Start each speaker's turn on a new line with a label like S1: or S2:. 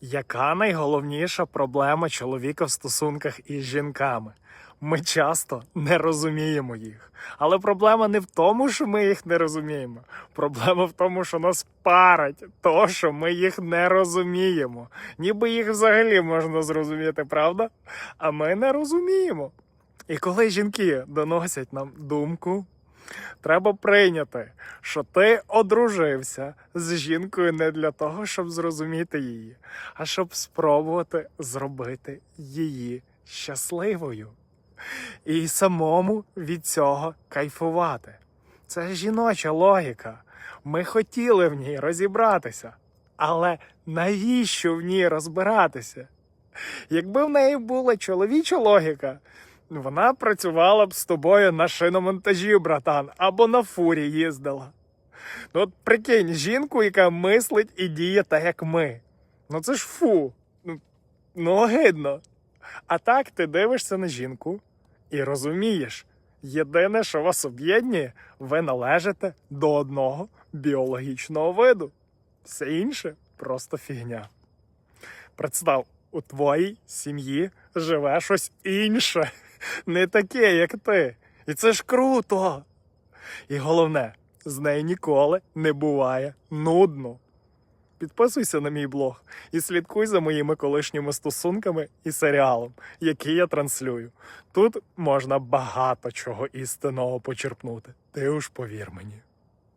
S1: Яка найголовніша проблема чоловіка в стосунках із жінками? Ми часто не розуміємо їх. Але проблема не в тому, що ми їх не розуміємо. Проблема в тому, що нас парить то, що ми їх не розуміємо. Ніби їх взагалі можна зрозуміти, правда? А ми не розуміємо. І коли жінки доносять нам думку, треба прийняти, що ти одружився з жінкою не для того, щоб зрозуміти її, а щоб спробувати зробити її щасливою. І самому від цього кайфувати. Це жіноча логіка. Ми хотіли в ній розібратися. Але навіщо в ній розбиратися? Якби в неї була чоловіча логіка, вона працювала б з тобою на шиномонтажі, братан, або на фурі їздила. Ну от прикинь, жінку, яка мислить і діє так, як ми. Ну це ж фу. Ну, ну огидно. А так ти дивишся на жінку і розумієш, єдине, що вас об'єднує, ви належите до одного біологічного виду. Все інше просто фігня. Представ, у твоїй сім'ї живе щось інше, не таке, як ти. І це ж круто. І головне, з нею ніколи не буває нудно. Підписуйся на мій блог і слідкуй за моїми колишніми стосунками і серіалом, який я транслюю. Тут можна багато чого істинного почерпнути. Ти уж повір мені.